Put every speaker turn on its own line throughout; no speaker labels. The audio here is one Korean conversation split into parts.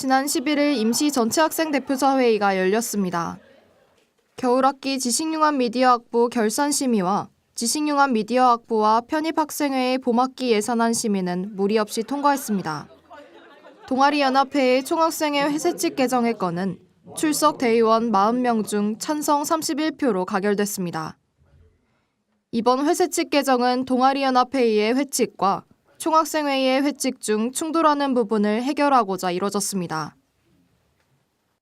지난 11일 임시 전체 학생 대표자 회의가 열렸습니다. 겨울학기 지식융합 미디어 학부 결산 심의와 지식융합 미디어 학부와 편입학생회의 봄학기 예산안 심의는 무리 없이 통과했습니다. 동아리연합회의 총학생회 회세칙 개정의 건은 출석 대의원 40명 중 찬성 31표로 가결됐습니다. 이번 회세칙 개정은 동아리연합회의의 회칙과 총학생회의의 회칙 중 충돌하는 부분을 해결하고자 이뤄졌습니다.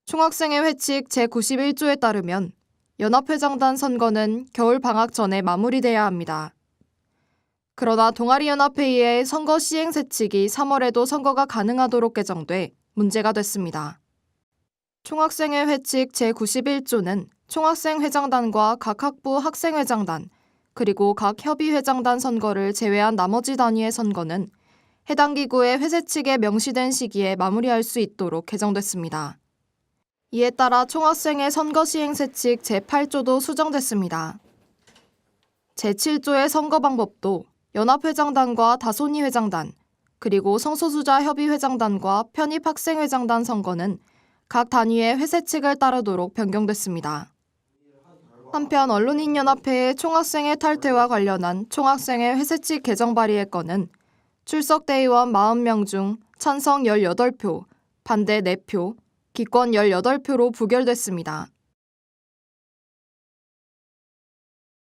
총학생회 회칙 제91조에 따르면 연합회장단 선거는 겨울 방학 전에 마무리돼야 합니다. 그러나 동아리연합회의의 선거 시행 세칙이 3월에도 선거가 가능하도록 개정돼 문제가 됐습니다. 총학생회 회칙 제91조는 총학생 회장단과 각 학부 학생회장단, 그리고 각 협의회장단 선거를 제외한 나머지 단위의 선거는 해당 기구의 회세 측에 명시된 시기에 마무리할 수 있도록 개정됐습니다. 이에 따라 총학생회 선거 시행 세칙 제8조도 수정됐습니다. 제7조의 선거 방법도 연합회장단과 다손이 회장단, 그리고 성소수자 협의회장단과 편입학생회장단 선거는 각 단위의 회세 측을 따르도록 변경됐습니다. 한편 언론인연합회의 총학생회 탈퇴와 관련한 총학생회 회세칙 개정 발의의 건은 출석 대의원 40명 중 찬성 18표, 반대 4표, 기권 18표로 부결됐습니다.